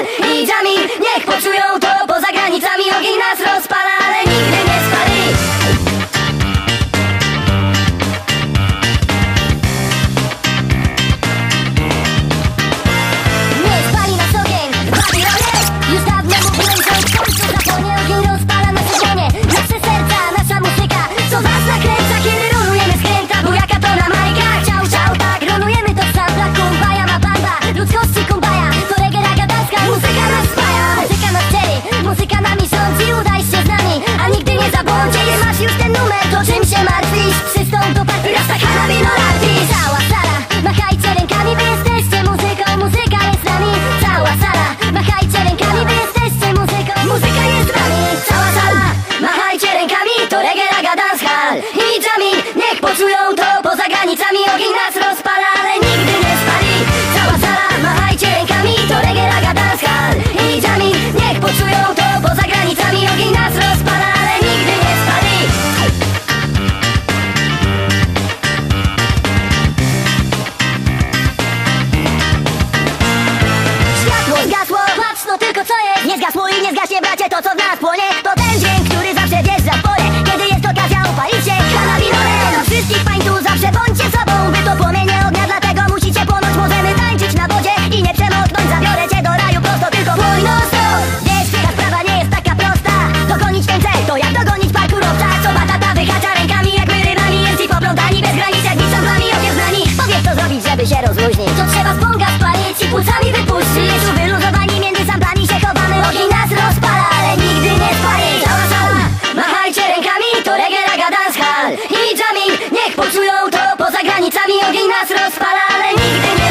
이 잠이 rozluźnić To trzeba bonga spalić i płucami wypuścić. Wyluzowani między zamkami się chowamy. Ogień nas rozpala, ale nigdy nie spali. Cała machajcie rękami To reggae, raga, dancehall. I jamming Niech poczują to poza granicami. Ogień nas rozpala, ale nigdy nie